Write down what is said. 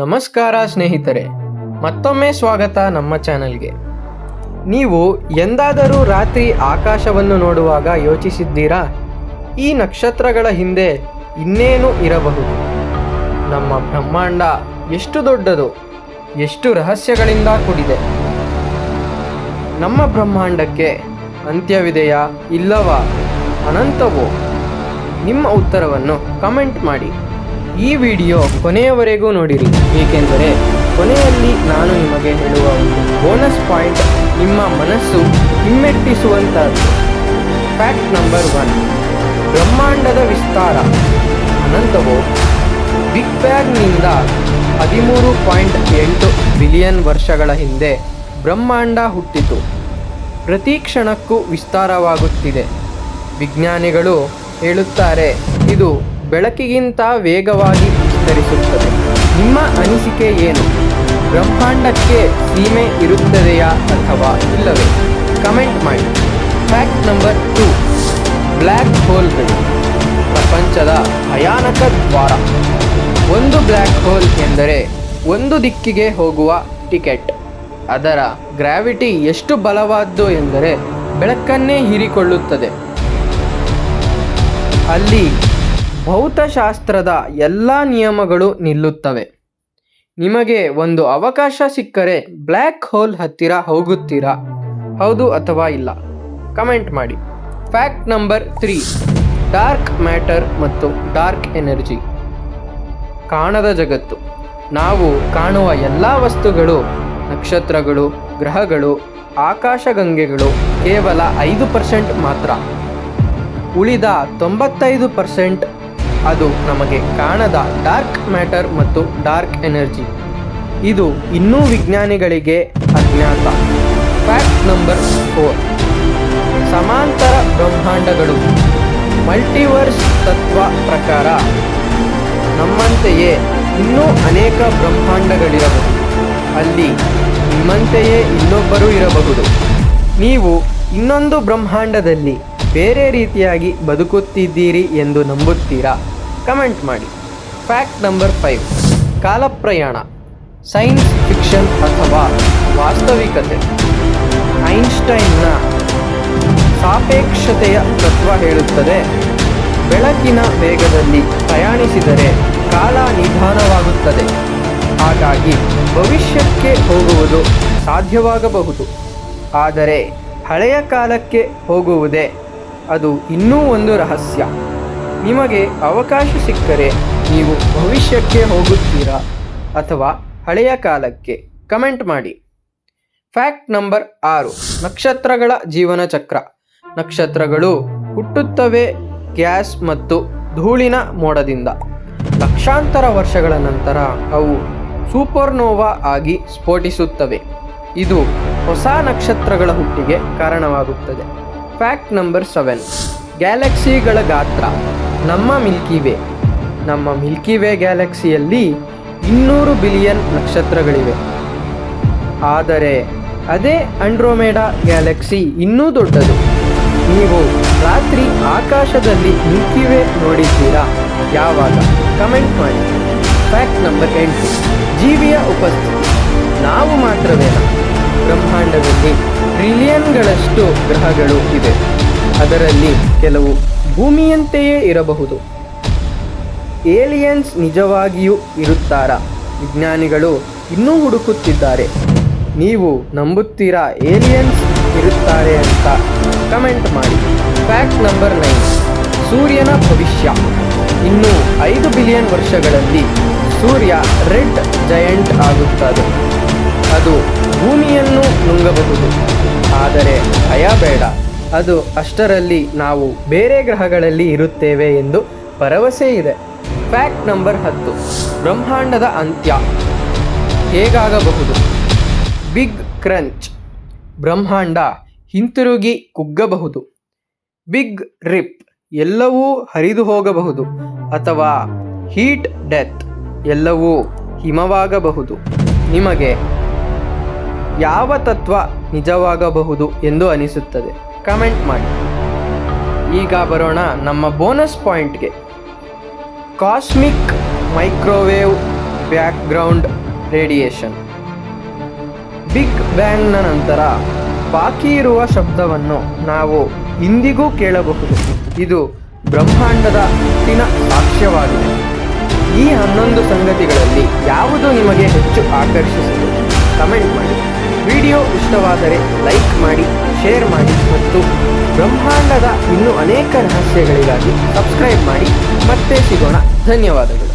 ನಮಸ್ಕಾರ ಸ್ನೇಹಿತರೆ, ಮತ್ತೊಮ್ಮೆ ಸ್ವಾಗತ ನಮ್ಮ ಚಾನೆಲ್ಗೆ. ನೀವು ಎಂದಾದರೂ ರಾತ್ರಿ ಆಕಾಶವನ್ನು ನೋಡುವಾಗ ಯೋಚಿಸಿದ್ದೀರಾ? ಈ ನಕ್ಷತ್ರಗಳ ಹಿಂದೆ ಇನ್ನೇನು ಇರಬಹುದು? ನಮ್ಮ ಬ್ರಹ್ಮಾಂಡ ಎಷ್ಟು ದೊಡ್ಡದು, ಎಷ್ಟು ರಹಸ್ಯಗಳಿಂದ ಕೂಡಿದೆ? ನಮ್ಮ ಬ್ರಹ್ಮಾಂಡಕ್ಕೆ ಅಂತ್ಯವಿದೆಯಾ ಇಲ್ಲವಾ ಅನಂತವೋ? ನಿಮ್ಮ ಉತ್ತರವನ್ನು ಕಮೆಂಟ್ ಮಾಡಿ. ಈ ವಿಡಿಯೋ ಕೊನೆಯವರೆಗೂ ನೋಡಿರಿ. ಏಕೆಂದರೆ ಕೊನೆಯಲ್ಲಿ ನಾನು ನಿಮಗೆ ಹೇಳುವ ಒಂದು ಬೋನಸ್ ಪಾಯಿಂಟ್ ನಿಮ್ಮ ಮನಸ್ಸು ಹಿಮ್ಮೆಟ್ಟಿಸುವಂಥದ್ದು. Fact number one. ಬ್ರಹ್ಮಾಂಡದ ವಿಸ್ತಾರ. ಅನಂತವು ಬಿಗ್ ಬ್ಯಾಗ್ನಿಂದ ಹದಿಮೂರು ಪಾಯಿಂಟ್ ಎಂಟು ಬಿಲಿಯನ್ ವರ್ಷಗಳ ಹಿಂದೆ ಬ್ರಹ್ಮಾಂಡ ಹುಟ್ಟಿತು. ಪ್ರತಿ ಕ್ಷಣಕ್ಕೂ ವಿಸ್ತಾರವಾಗುತ್ತಿದೆ. ವಿಜ್ಞಾನಿಗಳು ಹೇಳುತ್ತಾರೆ, ಇದು ಬೆಳಕಿಗಿಂತ ವೇಗವಾಗಿ ವಿಸ್ತರಿಸುತ್ತದೆ. ನಿಮ್ಮ ಅನಿಸಿಕೆ ಏನು? ಬ್ರಹ್ಮಾಂಡಕ್ಕೆ ಸೀಮೆ ಇರುತ್ತದೆಯಾ ಅಥವಾ ಇಲ್ಲವೇ? ಕಮೆಂಟ್ ಮಾಡಿ. Fact number two. ಬ್ಲ್ಯಾಕ್ ಹೋಲ್ಗಳು. ಪ್ರಪಂಚದ ಭಯಾನಕ ದ್ವಾರ. ಒಂದು ಬ್ಲ್ಯಾಕ್ ಹೋಲ್ ಎಂದರೆ ಒಂದು ದಿಕ್ಕಿಗೆ ಹೋಗುವ ಟಿಕೆಟ್. ಅದರ ಗ್ರಾವಿಟಿ ಎಷ್ಟು ಬಲವಾದ್ದು ಎಂದರೆ ಬೆಳಕನ್ನೇ ಹೀರಿಕೊಳ್ಳುತ್ತದೆ. ಅಲ್ಲಿ ಭೌತಶಾಸ್ತ್ರದ ಎಲ್ಲ ನಿಯಮಗಳು ನಿಲ್ಲುತ್ತವೆ. ನಿಮಗೆ ಒಂದು ಅವಕಾಶ ಸಿಕ್ಕರೆ ಬ್ಲ್ಯಾಕ್ ಹೋಲ್ ಹತ್ತಿರ ಹೋಗುತ್ತೀರಾ? ಹೌದು ಅಥವಾ ಇಲ್ಲ? ಕಮೆಂಟ್ ಮಾಡಿ. Fact number three. Dark matter ಮತ್ತು ಡಾರ್ಕ್ ಎನರ್ಜಿ. ಕಾಣದ ಜಗತ್ತು. ನಾವು ಕಾಣುವ ಎಲ್ಲ ವಸ್ತುಗಳು, ನಕ್ಷತ್ರಗಳು, ಗ್ರಹಗಳು, ಆಕಾಶಗಂಗೆಗಳು ಕೇವಲ ಐದು ಪರ್ಸೆಂಟ್ ಮಾತ್ರ. ಉಳಿದ ತೊಂಬತ್ತೈದು ಪರ್ಸೆಂಟ್ ಅದು ನಮಗೆ ಕಾಣದ ಡಾರ್ಕ್ ಮ್ಯಾಟರ್ ಮತ್ತು ಡಾರ್ಕ್ ಎನರ್ಜಿ ಇದು ಇನ್ನೂ ವಿಜ್ಞಾನಿಗಳಿಗೆ ಅಜ್ಞಾತ. ಫ್ಯಾಕ್ಟ್ ನಂಬರ್ ಫೋರ್ ಸಮಾಂತರ ಬ್ರಹ್ಮಾಂಡಗಳು. ಮಲ್ಟಿವರ್ಸ್ ತತ್ವ ಪ್ರಕಾರ ನಮ್ಮಂತೆಯೇ ಇನ್ನೂ ಅನೇಕ ಬ್ರಹ್ಮಾಂಡಗಳಿರಬಹುದು. ಅಲ್ಲಿ ನಿಮ್ಮಂತೆಯೇ ಇನ್ನೊಬ್ಬರು ಇರಬಹುದು. ನೀವು ಇನ್ನೊಂದು ಬ್ರಹ್ಮಾಂಡದಲ್ಲಿ ಬೇರೆ ರೀತಿಯಾಗಿ ಬದುಕುತ್ತಿದ್ದೀರಿ ಎಂದು ನಂಬುತ್ತೀರಾ? ಕಮೆಂಟ್ ಮಾಡಿ. Fact number five. ಕಾಲಪ್ರಯಾಣ science fiction ಅಥವಾ ವಾಸ್ತವಿಕತೆ. ಐನ್ಸ್ಟೈನ್ನ ಸಾಪೇಕ್ಷತೆಯ ತತ್ವ ಹೇಳುತ್ತದೆ. ಬೆಳಕಿನ ವೇಗದಲ್ಲಿ ಪ್ರಯಾಣಿಸಿದರೆ ಕಾಲ ನಿಧಾನವಾಗುತ್ತದೆ. ಹಾಗಾಗಿ ಭವಿಷ್ಯಕ್ಕೆ ಹೋಗುವುದು ಸಾಧ್ಯವಾಗಬಹುದು. ಆದರೆ ಹಳೆಯ ಕಾಲಕ್ಕೆ ಹೋಗುವುದೇ ಅದು ಇನ್ನೂ ಒಂದು ರಹಸ್ಯ. ನಿಮಗೆ ಅವಕಾಶ ಸಿಕ್ಕರೆ ನೀವು ಭವಿಷ್ಯಕ್ಕೆ ಹೋಗುತ್ತೀರಾ ಅಥವಾ ಹಳೆಯ ಕಾಲಕ್ಕೆ ಕಮೆಂಟ್ ಮಾಡಿ. ಫ್ಯಾಕ್ಟ್ ನಂಬರ್ ಆರು, ನಕ್ಷತ್ರಗಳ ಜೀವನ ಚಕ್ರ ನಕ್ಷತ್ರಗಳು ಹುಟ್ಟುತ್ತವೆ ಗ್ಯಾಸ್ ಮತ್ತು ಧೂಳಿನ ಮೋಡದಿಂದ. ಲಕ್ಷಾಂತರ ವರ್ಷಗಳ ನಂತರ ಅವು ಸೂಪರ್ನೋವಾ ಆಗಿ ಸ್ಫೋಟಿಸುತ್ತವೆ. ಇದು ಹೊಸ ನಕ್ಷತ್ರಗಳ ಹುಟ್ಟಿಗೆ ಕಾರಣವಾಗುತ್ತದೆ. ಫ್ಯಾಕ್ಟ್ ನಂಬರ್ ಸೆವೆನ್, ಗ್ಯಾಲಕ್ಸಿಗಳ ಗಾತ್ರ. ನಮ್ಮ ಮಿಲ್ಕಿ ವೇ, ನಮ್ಮ ಮಿಲ್ಕಿ ವೇ ಗ್ಯಾಲಕ್ಸಿಯಲ್ಲಿ ಇನ್ನೂರು ಬಿಲಿಯನ್ ನಕ್ಷತ್ರಗಳಿವೆ. ಆದರೆ ಅದೇ ಅಂಡ್ರೋಮೇಡಾ ಗ್ಯಾಲಕ್ಸಿ ಇನ್ನೂ ದೊಡ್ಡದು. ನೀವು ರಾತ್ರಿ ಆಕಾಶದಲ್ಲಿ ಮಿಲ್ಕಿ ವೇ ನೋಡಿದ್ದೀರಾ? ಯಾವಾಗ? ಕಮೆಂಟ್ ಮಾಡಿ. ಫ್ಯಾಕ್ಟ್ ನಂಬರ್ ಎಂಟು. ಜೀವಿಯ ಉಪಸ್ಥಿತಿ. ನಾವು ಮಾತ್ರವೇನ ಬ್ರಹ್ಮಾಂಡದಲ್ಲಿ ಟ್ರಿಲಿಯನ್ಗಳಷ್ಟು ಗ್ರಹಗಳು ಇವೆ. ಅದರಲ್ಲಿ ಕೆಲವು ಭೂಮಿಯಂತೆಯೇ ಇರಬಹುದು. ಏಲಿಯನ್ಸ್ ನಿಜವಾಗಿಯೂ ಇರುತ್ತಾರಾ? ವಿಜ್ಞಾನಿಗಳು ಇನ್ನೂ ಹುಡುಕುತ್ತಿದ್ದಾರೆ. ನೀವು ನಂಬುತ್ತೀರಾ ಏಲಿಯನ್ಸ್ ಇರುತ್ತಾರೆ ಅಂತ? ಕಮೆಂಟ್ ಮಾಡಿ. Fact number nine. ಸೂರ್ಯನ ಭವಿಷ್ಯ. ಇನ್ನು ಐದು ಬಿಲಿಯನ್ ವರ್ಷಗಳಲ್ಲಿ ಸೂರ್ಯ ರೆಡ್ ಜಯಂಟ್ ಆಗುತ್ತದೆ. ಅದು ಭೂಮಿಯನ್ನು ನುಂಗಬಹುದು. ಆದರೆ ಭಯ ಬೇಡ. ಅದು ಅಷ್ಟರಲ್ಲಿ ನಾವು ಬೇರೆ ಗ್ರಹಗಳಲ್ಲಿ ಇರುತ್ತೇವೆ ಎಂದು ಭರವಸೆ ಇದೆ. ಫ್ಯಾಕ್ಟ್ ನಂಬರ್ ಹತ್ತು. ಬ್ರಹ್ಮಾಂಡದ ಅಂತ್ಯ. ಹೇಗಾಗಬಹುದು? Big crunch. ಬ್ರಹ್ಮಾಂಡ ಹಿಂತಿರುಗಿ ಕುಗ್ಗಬಹುದು. Big rip. ಎಲ್ಲವೂ ಹರಿದು ಹೋಗಬಹುದು ಅಥವಾ ಹೀಟ್ ಡೆತ್. ಎಲ್ಲವೂ ಹಿಮವಾಗಬಹುದು. ನಿಮಗೆ ಯಾವ ತತ್ವ ನಿಜವಾಗಬಹುದು ಎಂದು ಅನಿಸುತ್ತದೆ. ಕಮೆಂಟ್ ಮಾಡಿ. ಈಗ ಬರೋಣ ನಮ್ಮ bonus ಪಾಯಿಂಟ್ಗೆ. Cosmic microwave background radiation. Big ಬ್ಯಾಂಗ್ನ ನಂತರ ಬಾಕಿ ಇರುವ ಶಬ್ದವನ್ನು ನಾವು ಇಂದಿಗೂ ಕೇಳಬಹುದು. ಇದು ಬ್ರಹ್ಮಾಂಡದ ಹುಟ್ಟಿನ ಸಾಕ್ಷ್ಯವಾಗಿದೆ. ಈ ಹನ್ನೊಂದು ಸಂಗತಿಗಳಲ್ಲಿ ಯಾವುದು ನಿಮಗೆ ಹೆಚ್ಚು ಆಕರ್ಷಿಸಿದೆ ಕಮೆಂಟ್ ಮಾಡಿ. ವಿಡಿಯೋ ಇಷ್ಟವಾದರೆ ಲೈಕ್ ಮಾಡಿ. ಶೇರ್ ಮಾಡಿ ಮತ್ತು ಬ್ರಹ್ಮಾಂಡದ ಇನ್ನೂ ಅನೇಕ ರಹಸ್ಯಗಳಿಗಾಗಿ ಸಬ್ಸ್ಕ್ರೈಬ್ ಮಾಡಿ ಮತ್ತೆ ಸಿಗೋಣ. ಧನ್ಯವಾದಗಳು.